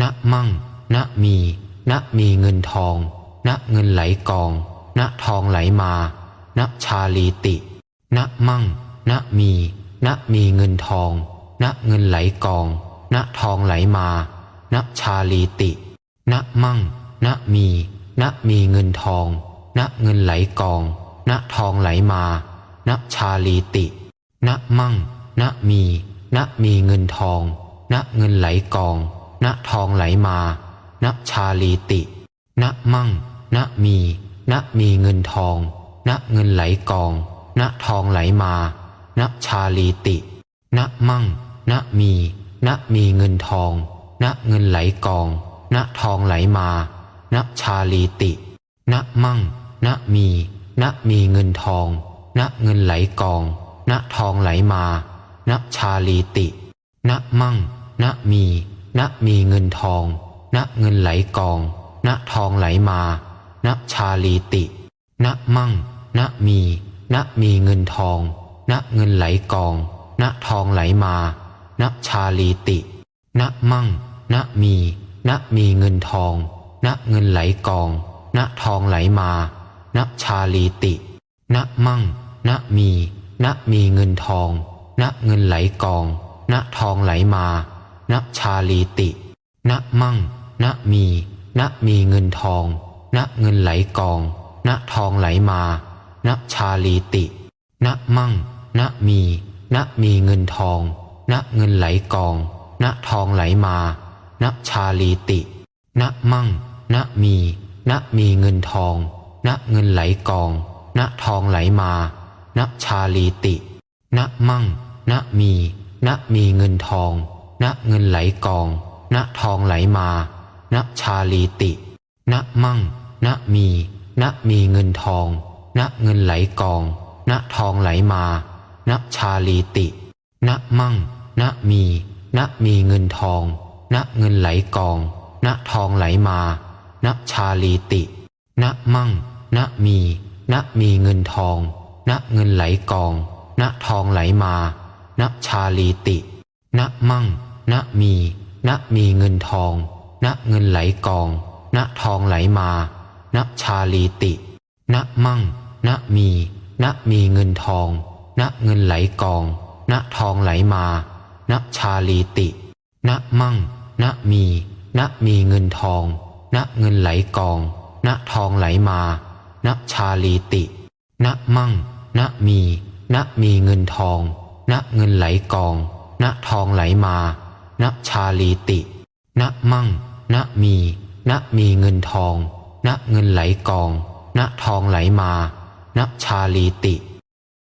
ณมั่ง ณมี ณมีเงินทอง ณเงินไหลกอง ณทองไหลมา ณชาลีติ ณมั่ง ณมี ณมีเงินทอง ณเงินไหลกอง ณทองไหลมา ณชาลีติ ณมั่ง ณมี ณมีเงินทอง ณเงินไหลกอง ณทองไหลมา ณชาลีติ ณมั่ง ณมี ณมีเงินทอง ณเงินไหลกอง ณทองไหลมาณชาลีติณมั่งณมีณมีเงินทองณเงินไหลกองณทองไหลมาณชาลีติณมั่งณมีณมีเงินทองณเงินไหลกองณทองไหลมาณชาลีติณมั่งณมีณมีเงินทองณเงินไหลกองณทองไหลมาณชาลีติณมั่งณมี ณมีเงินทอง ณเงินไหลกอง ณทองไหลมา ณชาลีติ ณมั่ง ณมี ณมีเงินทอง ณเงินไหลกอง ณทองไหลมา ณชาลีติ ณมั่ง ณมี ณมีเงินทอง ณเงินไหลกอง ณทองไหลมา ณชาลีติ ณมั่ง ณมี ณมีเงินทอง ณเงินไหลกอง ณทองไหลมา ณชาลีติ ณมั่ง ณมี ณมีเงินทอง ณเงินไหลกอง ณทองไหลมา ณชาลีติ ณมั่ง ณมี ณมีเงินทอง ณเงินไหลกอง ณทองไหลมา ณชาลีติ ณมั่ง ณมี ณมีเงินทอง ณเงินไหลกอง ณทองไหลมา ณชาลีติ ณมั่ง ณมี ณมีเงินทอง ณเงินไหลกอง ณทองไหลมา ณชาลีติ ณมั่ง ณมี ณมีเงินทอง ณเงินไหลกอง ณทองไหลมา ณชาลีติ ณมั่ง ณมี ณมีเงินทอง ณเงินไหลกอง ณทองไหลมา ณชาลีติ ณมั่ง ณมี ณมีเงินทอง ณเงินไหลกอง ณทองไหลมา ณชาลีติ ณมั่ง ณมี ณมีเงินทอง ณเงินไหลกอง ณทองไหลมา ณชาลีติ ณมั่ง ณมี ณมีเงินทอง ณเงินไหลกอง ณทองไหลมา ณชาลีติ ณมั่ง ณมี ณมีเงินทอง ณเงินไหลกอง ณทองไหลมา ณชาลีติ ณมั่ง ณมี ณมีเงินทอง ณเงินไหลกอง ณทองไหลมา ณชาลีติ ณมั่ง ณมี ณมีเงินทอง ณเงินไหลกอง ณทองไหลมา ณชาลีติ